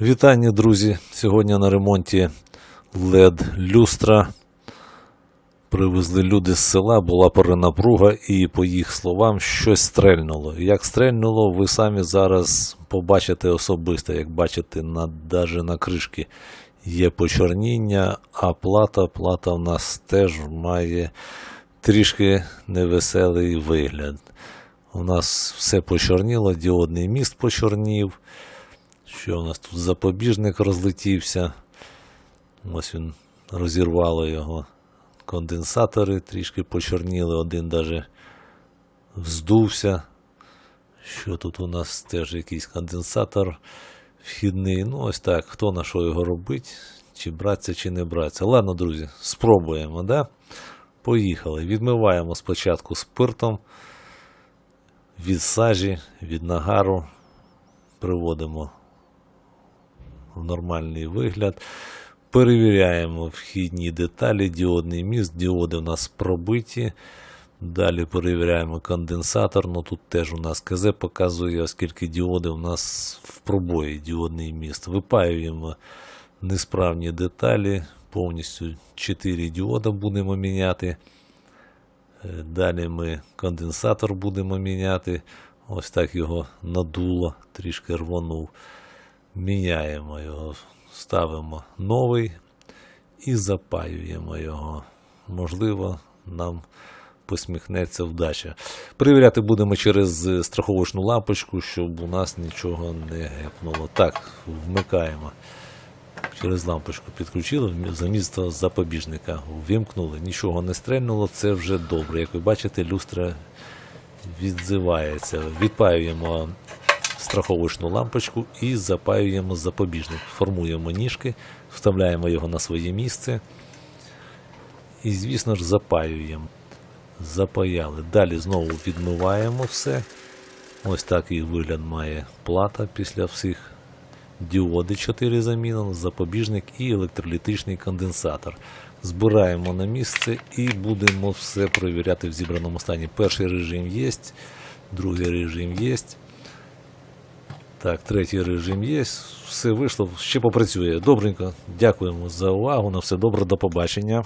Вітання, друзі! Сьогодні на ремонті LED люстра. Привезли люди з села, була перенапруга, і по їх словам щось стрельнуло. Як стрельнуло, ви самі зараз побачите особисто, як бачите, на, даже на кришки є почорніння, а плата, плата в нас теж має трішки невеселий вигляд. У нас все почорніло, діодний міст почорнів. Що у нас тут запобіжник розлетівся. Ось він розірвало його. Конденсатори трішки почорніли, один даже вздувся. Що тут у нас теж якийсь конденсатор вхідний. Ну, ось так. Хто на що його робить, чи братися, чи не братися. Ладно, друзі, спробуємо, да? Поїхали. Відмиваємо спочатку спиртом від сажі, від нагару. Приводимо в нормальний вигляд. Перевіряємо вхідні деталі, діодний міст, діоди у нас пробиті. Далі перевіряємо конденсатор. Ну тут теж у нас КЗ показує, оскільки діоди у нас в пробої діодний міст. Випаюємо несправні деталі. Повністю 4 діода будемо міняти. Е, Далі ми конденсатор будемо міняти. Ось так його надуло, трішки рвонув. Міняємо його, ставимо новий і запаюємо його. Можливо, нам посміхнеться вдача. Перевіряти будемо через страховочну лампочку, щоб у нас нічого не гепнуло. Так, вмикаємо. Через лампочку підключили, замість того запобіжника вимкнули, нічого не стрельнуло, це вже добре. Як ви бачите, люстра відзивається. Відпаюємо страховочну лампочку і запаюємо запобіжник. Формуємо ніжки, вставляємо його на своє місце. І, звісно ж, запаюємо. Запаяли. Далі знову відмиваємо все. Ось такий вигляд має плата після всіх діоди 4 замінено, запобіжник і електролітичний конденсатор. Збираємо на місце і будемо все перевіряти в зібраному стані. Перший режим є, другий режим є. Так, третій режим є. Все вийшло, ще попрацює. Добренько. Дякуємо за увагу. На все добре, до побачення.